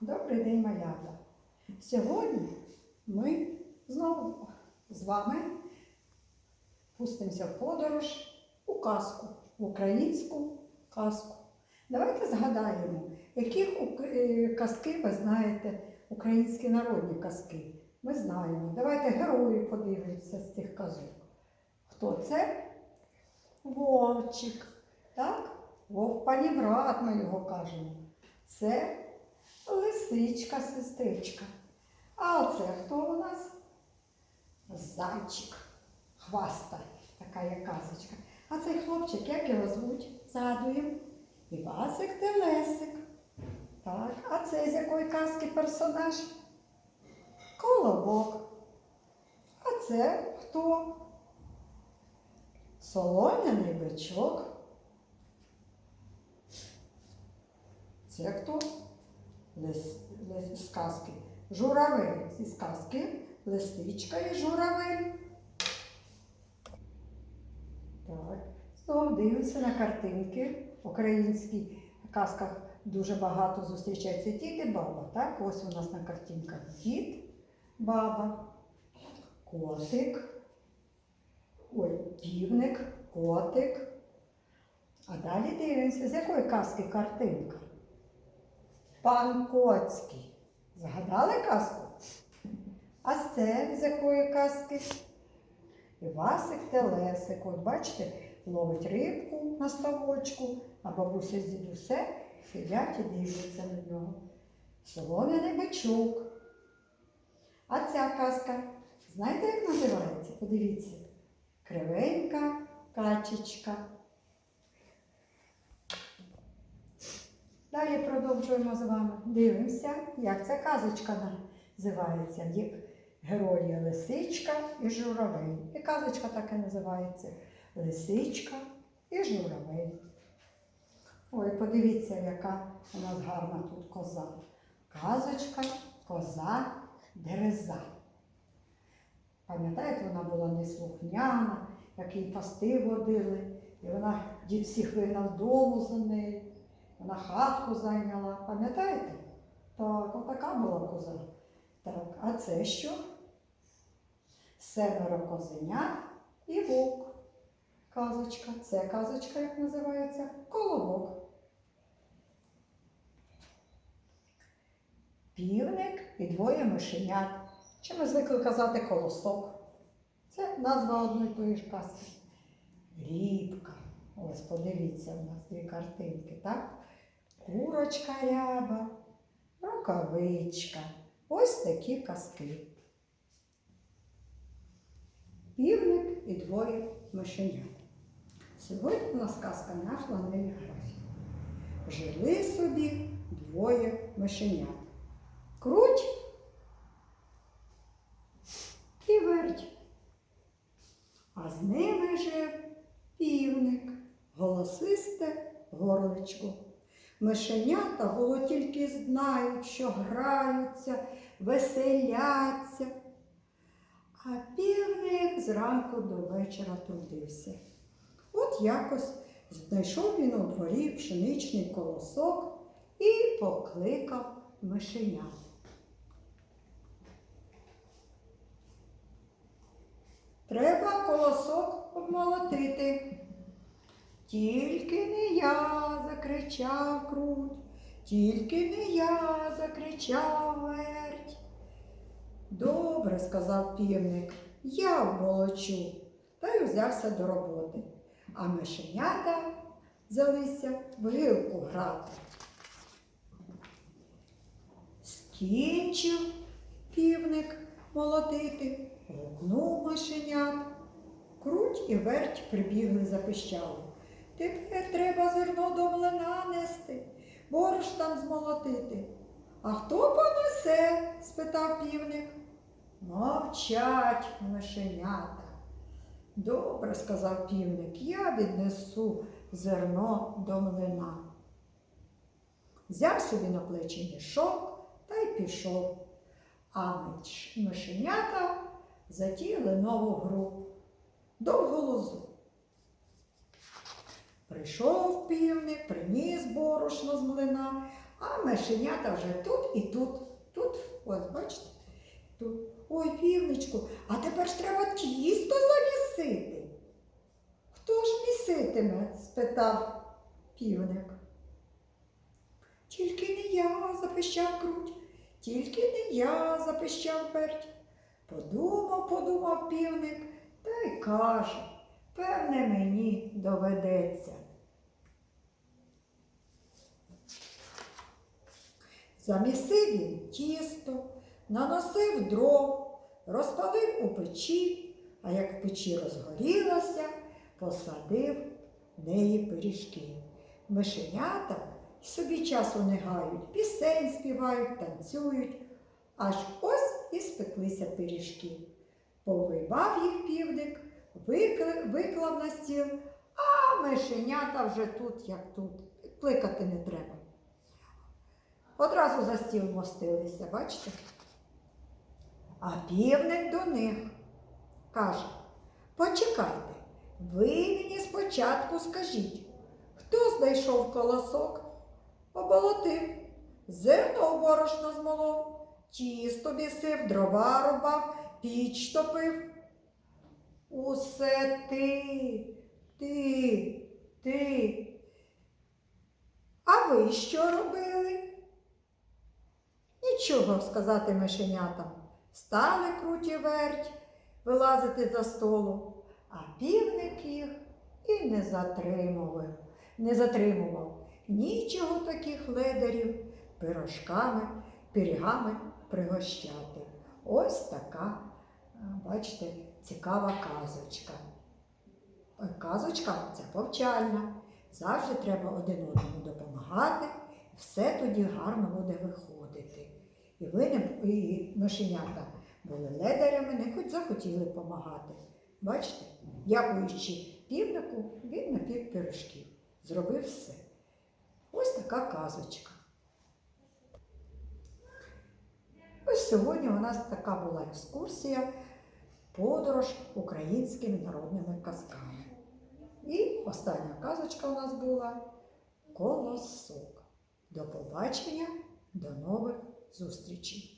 Добрий день, малята! Сьогодні ми знову з вами пустимося в подорож у казку, в українську казку. Давайте згадаємо, які е, казки ви знаєте, українські народні казки. Ми знаємо. Давайте героїв подивимося з цих казок. Хто це? Вовчик. Так? Вовк паніврат ми його кажемо. Це лисичка, сестричка. А оце хто у нас? Зайчик. Хваста, така є казочка. А цей хлопчик, як його звуть? Згадуємо. Івасик Телесик. Так, а це з якої казки персонаж? Колобок. А це хто? Солом'яний бичок. Це хто? Лис, лис, з казки. Журавель зі сказки. Лисичка і журавель. Так. Знову дивимося на картинки. В українських казках дуже багато зустрічається дід баба. Так? Ось у нас на картинках дід, баба, котик, ой, півник, котик. А далі дивимося, з якої казки картинка? Пан Коцький. Згадали казку? А це з якої казки? Івасик Телесик. От бачите, ловить рибку на ставочку, а бабуся з дідусе сидять і дивляться на нього. Солом'яний бичок. А ця казка, знаєте, як називається? Подивіться. Кривенька качечка. Далі продовжуємо з вами. Дивимося, як ця казочка називається. Є герої Лисичка і Журавель. І казочка так і називається Лисичка і Журавель. Ой, подивіться, яка у нас гарна тут коза. Казочка, коза, дереза. Пам'ятаєте, вона була неслухняна, як її пасти водили, і вона всіх вигнав дому за нею. Вона хатку зайняла. Пам'ятаєте? Так, отака була коза. Так, а це що? Семеро козенят і вовк. Казочка. Це казочка, як називається? Колобок. Півник і двоє мишенят. Чи ми звикли казати колосок? Це назва одної тої ж казки. Рібка. Ось подивіться, у нас дві картинки, так? Курочка ряба, рукавичка. Ось такі казки. Півник і двоє мишенят. Сьогодні у нас казка на фланелі графі. Жили собі двоє мишенят. Круть і верть. А з ними жив півник, голосисте горличко. Мишенята було тільки знають, що граються, веселяться. А півник зранку до вечора трудився. От якось знайшов він у дворі пшеничний колосок і покликав мишенят. Треба колосок обмолотити. Тільки не я, закричав круть, тільки не я, закричав верть. Добре, сказав півник, я вмолочу, та й узявся до роботи. А мишенята взялися в гилку грати. Скінчив півник молотити, гукнув мишенят. Круть і верть прибігли запищали. Тепер треба зерно до млина нести, борщ там змолотити. А хто понесе? спитав півник. Мовчать мишенята. Добре, сказав півник, я віднесу зерно до млина. Взяв собі на плечі мішок та й пішов. А миш- мишенята затіяли нову гру. Довго лозу. Прийшов півник, приніс борошно з млина, А мишенята вже тут і тут. Тут, ось бачите, тут. Ой, півничку, а тепер ж треба тісто замісити. Хто ж міситиме? спитав півник. Тільки не я, запищав круть, тільки не я, запищав перть. Подумав, подумав півник, та й каже, певне, мені доведеться. Замісив він тісто, наносив дров, розпалив у печі, а як в печі розгорілося, посадив в неї пиріжки. Мишенята собі часу не гають, пісень співають, танцюють, аж ось і спеклися пиріжки. Повибав їх півник, виклав на стіл, а мишенята вже тут, як тут, кликати не треба. Одразу за стіл мостилися, бачите? А півник до них каже: Почекайте, ви мені спочатку скажіть, хто знайшов колосок, оболотив, зерно борошно змолов, тісто бісив, дрова рубав, піч топив. Усе ти, ти, ти. А ви що робили? Нічого сказати мишенятам. Стали круті верть вилазити за столу, а півник їх і не затримував, не затримував нічого таких ледарів пирожками, пирігами пригощати. Ось така, бачите, цікава казочка. Казочка це повчальна. Завжди треба один одному допомагати, все тоді гарно буде виходити. І ви не і мишенята були ледарями, не хоч захотіли допомагати. Бачите, дякуючи півнику, він напік пирожків. Зробив все. Ось така казочка. Ось сьогодні у нас така була екскурсія, подорож українськими народними казками. І остання казочка у нас була Колосок. До побачення, до нових зустрічей!